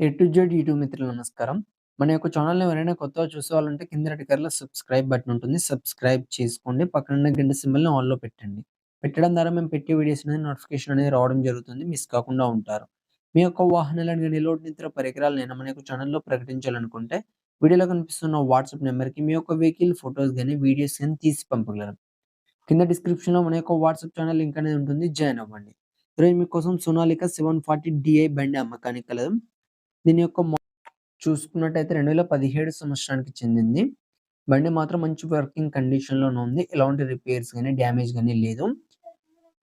A to Z YouTube మిత్రులు నమస్కారం. మన యొక్క ఛానల్‌ని ఎవరైనా కొత్తగా చూసేవాళ్ళంటే కింద రెడ్ కలర్‌లో సబ్స్క్రైబ్ బటన్ ఉంటుంది. సబ్స్క్రైబ్ చేసుకోండి. పక్కనున్న గంట సింబల్‌ని ఆల్‌లో పెట్టండి. పెట్టడం ద్వారా మేము పెట్టే వీడియోస్ అనేది నోటిఫికేషన్ అనేది రావడం జరుగుతుంది. మిస్ కాకుండా ఉంటారు. మీ యొక్క వాహనాలను గాని, లోడ్ పరికరాలు నేను మన యొక్క ఛానల్‌లో ప్రకటించాలనుకుంటే వీడియోలో కనిపిస్తున్న వాట్సాప్ నెంబర్కి మీ యొక్క వెహికల్ ఫోటోస్ గాని, వీడియోస్ గాని తీసి పంపగలరు. కింద డిస్క్రిప్షన్‌లో మన యొక్క వాట్సాప్ ఛానల్ లింక్ అనేది ఉంటుంది. జాయిన్ అవ్వండి. ఈరోజు మీకోసం సోనాలిక సెవెన్ ఫార్టీ డిఐ బండి అమ్మకానికి కలదు. దీని యొక్క చూసుకున్నట్టయితే రెండు వేల పదిహేడు సంవత్సరానికి చెందింది. బండి మాత్రం మంచి వర్కింగ్ కండిషన్‌లోనే ఉంది. ఎలాంటి రిపేర్స్ కానీ డ్యామేజ్ గాని లేదు.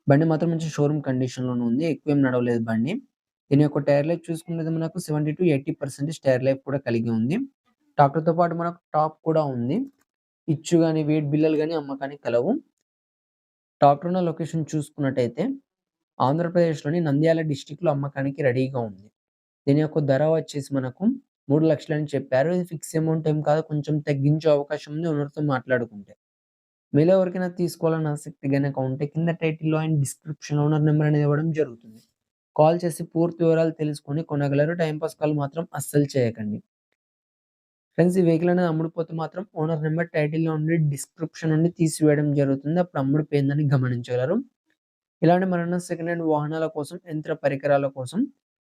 బండి మాత్రం మంచి షోరూమ్ కండిషన్‌లోనే ఉంది. ఎక్కువేం నడవలేదు బండి. దీని యొక్క టైర్ లైఫ్ చూసుకున్నది మనకు 70-80% టైర్ లైఫ్ కూడా కలిగి ఉంది. ట్రాక్టర్‌తో పాటు మనకు టాప్ కూడా ఉంది. ఇచ్చు కానీ వెయిట్ బిల్లలు కానీ అమ్మకానికి కలవు. టాక్టర్ ఉన్న లొకేషన్ చూసుకున్నట్టయితే ఆంధ్రప్రదేశ్‌లోని నంద్యాల డిస్టిక్లో అమ్మకానికి రెడీగా ఉంది. దీని యొక్క ధర వచ్చేసి మనకు 3,00,000 అని చెప్పారు. ఇది ఫిక్స్ అమౌంట్ ఏం కాదు. కొంచెం తగ్గించే అవకాశం ఉంది ఓనర్‌తో మాట్లాడుకుంటే. మీలో ఎవరికైనా తీసుకోవాలని ఆసక్తి గనక ఉంటే కింద టైటిల్‌లో అండ్ డిస్క్రిప్షన్ ఓనర్ నెంబర్ అనేది ఇవ్వడం జరుగుతుంది. కాల్ చేసి పూర్తి వివరాలు తెలుసుకొని కొనగలరు. టైంపాస్ పాస్ కాల్ మాత్రం అస్సలు చేయకండి. ఫ్రెండ్స్ ఈ వెహికల్ అనేది అమ్ముడిపోతే మాత్రం ఓనర్ నెంబర్ టైటిల్‌లో ఉండి డిస్క్రిప్షన్ నుండి తీసివేయడం జరుగుతుంది. అప్పుడు అమ్ముడిపోయిందని గమనించగలరు. ఇలాంటి మరణ సెకండ్ హ్యాండ్ వాహనాల కోసం, యంత్ర పరికరాల కోసం